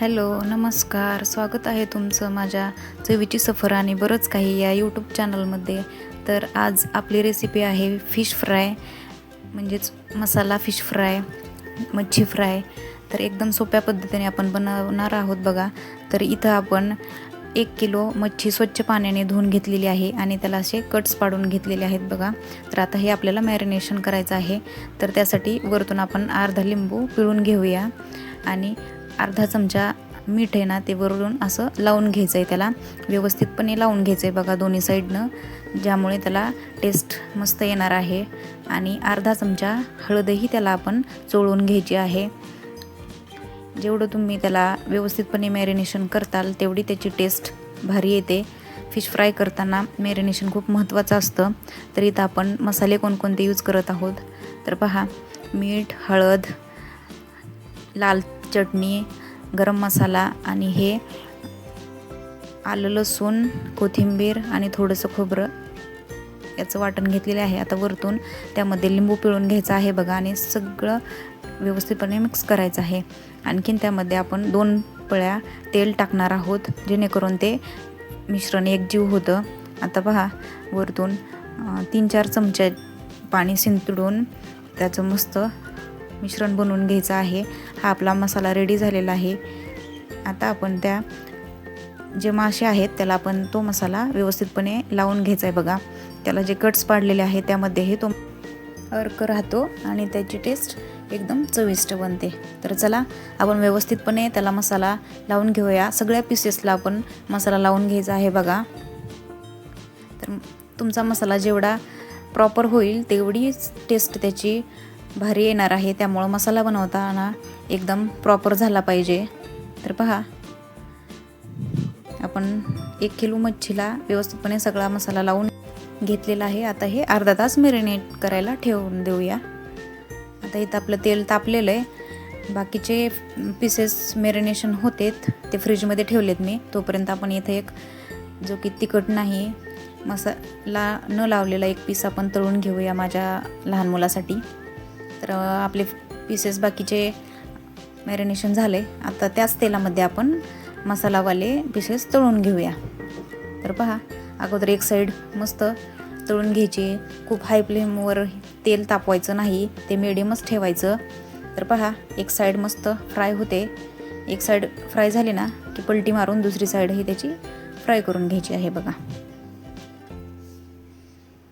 Hello नमस्कार. स्वागत आहे तुमचं माझ्या चवीची सफर आणि बरंच काही या यूट्यूब चॅनलमध्ये तर आज आपली रेसिपी आहे फिश फ्राय म्हणजेच मसाला फिश फ्राय मच्छी फ्राय तर एकदम सोप्या पद्धतीने आपण बनवणार आहोत बघा. तर इथं आपण एक किलो मच्छी स्वच्छ पाण्याने धुवून घेतलेली आहे आणि त्याला असे कट्स पाडून घेतलेले आहेत बघा. तर आता हे आपल्याला मॅरिनेशन करायचं आहे. तर त्यासाठी वरतून आपण अर्धा लिंबू पिळून घेऊया आणि अर्धा चमचा मीठ आहे ना ते वरून असं लावून घ्यायचं आहे त्याला. व्यवस्थितपणे लावून घ्यायचं आहे बघा दोन्ही साईडनं ज्यामुळे त्याला टेस्ट मस्त येणार आहे. आणि अर्धा चमचा हळदही त्याला आपण चोळून घ्यायची आहे. जेवढं तुम्ही त्याला व्यवस्थितपणे मॅरिनेशन करताल तेवढी त्याची टेस्ट भारी येते. फिश फ्राय करताना मॅरिनेशन खूप महत्त्वाचं असतं. तर इथं आपण मसाले कोणकोणते यूज करत आहोत? तर पहा मीठ हळद लाल चटणी गरम मसाला आणि हे आलं लसूण कोथिंबीर आणि थोडंसं खोबरं याचं वाटण घेतलेलं आहे. आता वरतून त्यामध्ये लिंबू पिळून घ्यायचं आहे बघा आणि सगळं व्यवस्थितपणे मिक्स करायचं आहे. आणखीन त्यामध्ये आपण दोन पळ्या तेल टाकणार आहोत जेणेकरून ते मिश्रण एकजीव होतं. आता पहा वरतून तीन चार चमचे पाणी शिंतडून त्याचं मस्त मिश्रण बनवून घ्यायचं आहे. हा आपला मसाला रेडी झालेला आहे. आता आपण त्या जे मासे आहेत त्याला आपण तो मसाला व्यवस्थितपणे लावून घ्यायचा आहे बघा. त्याला जे कट्स पाडलेले आहेत त्यामध्ये हे तो अर्क राहतो आणि त्याची टेस्ट एकदम चविष्ट बनते. तर चला आपण व्यवस्थितपणे त्याला मसाला लावून घेऊया. सगळ्या पीसेसला आपण मसाला लावून घ्यायचा आहे बघा. तर तुमचा मसाला जेवढा प्रॉपर होईल तेवढीच टेस्ट त्याची भारी येणार आहे त्यामुळं मसाला बनवताना एकदम प्रॉपर झाला पाहिजे. तर पहा. आपण एक किलो मच्छीला व्यवस्थितपणे सगळा मसाला लावून घेतलेला आहे. आता हे अर्धा तास मेरिनेट करायला ठेवून देऊया. आता इथं आपलं तेल तापलेलं आहे. बाकीचे पीसेस मेरिनेशन होतेत ते फ्रीजमध्ये ठेवलेत मी. तोपर्यंत आपण इथे एक जो की तिखट नाही मसाला न लावलेला एक पीस आपण तळून घेऊया माझ्या लहान मुलासाठी. तर आपले पीसेस बाकीचे मॅरिनेशन झाले. आता त्याच तेलामध्ये आपण मसालावाले पीसेस तळून घेऊया. तर पहा अगोदर एक साईड मस्त तळून घ्यायची. खूप हाय फ्लेमवर तेल तापवायचं नाही ते मिडियमच ठेवायचं. तर पहा एक साईड मस्त फ्राय होते. एक साईड फ्राय झाली ना की पलटी मारून दुसरी साईड ही त्याची फ्राय करून घ्यायची आहे बघा.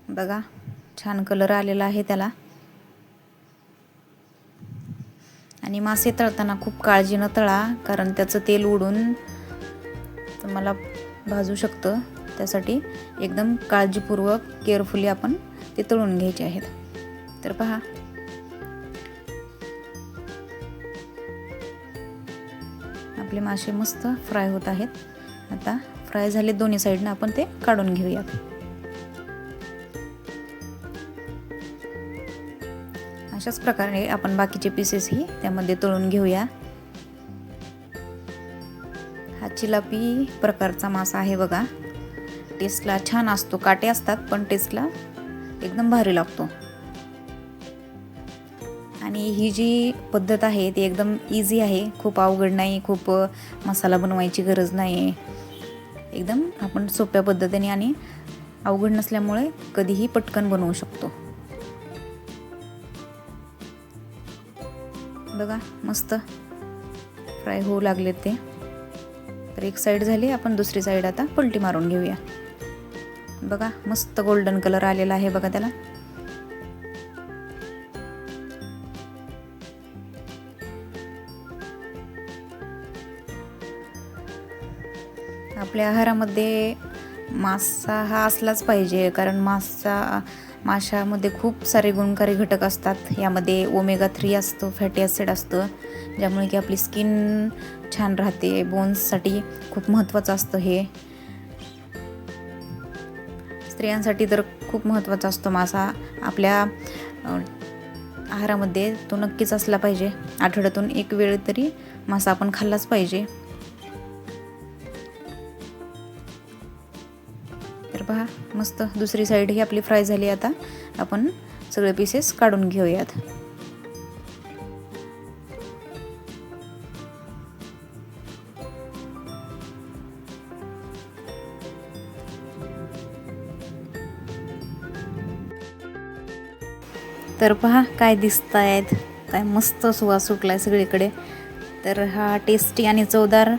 बघा छान कलर आलेला आहे त्याला. आणि मासे तळताना खूप काळजीनं तळा कारण त्याचं तेल उडून तुम्हाला भाजू शकतं. त्यासाठी एकदम काळजीपूर्वक केअरफुली आपण ते तळून घ्यायचे आहेत. तर पहा. आपले मासे मस्त फ्राय होत आहेत. आता फ्राय झाले दोन्ही साईडनं आपण ते काढून घेऊयात. अशाच प्रकारे आपण बाकीचे पीसेसही त्यामध्ये तळून घेऊया. हा चिलापी प्रकारचा मासा आहे बघा. टेस्टला छान असतो. काटे असतात पण टेस्टला एकदम भारी लागतो. आणि ही जी पद्धत आहे ती एकदम इझी आहे. खूप अवघड नाही खूप मसाला बनवायची गरज नाही. एकदम आपण सोप्या पद्धतीने आणि अवघड नसल्यामुळे कधीही पटकन बनवू शकतो. बघा मस्त फ्राय होऊ लागले ते. तर एक साईड झाली आपण दुसरी साईड आता पलटी मारून घेऊया. बघा मस्त गोल्डन कलर आलेला आहे बघा त्याला. आपल्या आहारामध्ये मासा हा असलाच पाहिजे कारण मासा माशामध्ये खूप सारे गुणकारी घटक असतात. यामध्ये ओमेगा थ्री असतो फॅटी ॲसिड असतं ज्यामुळे की आपली स्किन छान राहते. बोन्ससाठी खूप महत्त्वाचं असतं हे. स्त्रियांसाठी तर खूप महत्त्वाचा असतो मासा. आपल्या आहारामध्ये तो नक्कीच असला पाहिजे. आठवड्यातून एक वेळ तरी मासा आपण खाल्लाच पाहिजे. पहा मस्त दुसरी साईड ही आपली फ्राय झाली आता. आपण सगळे पीसेस काढून घेऊयात. तर पहा काय दिसत आहेत काय मस्त सुवास सुटला आहे सगळीकडे. तर हा टेस्टी आणि चवदार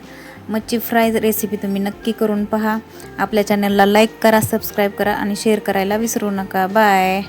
मच्छी फ्राय रेसिपी तुम्ही नक्की करून पहा. आपल्या चॅनलला लाईक करा सबस्क्राईब करा आणि शेअर करायला विसरू नका. बाय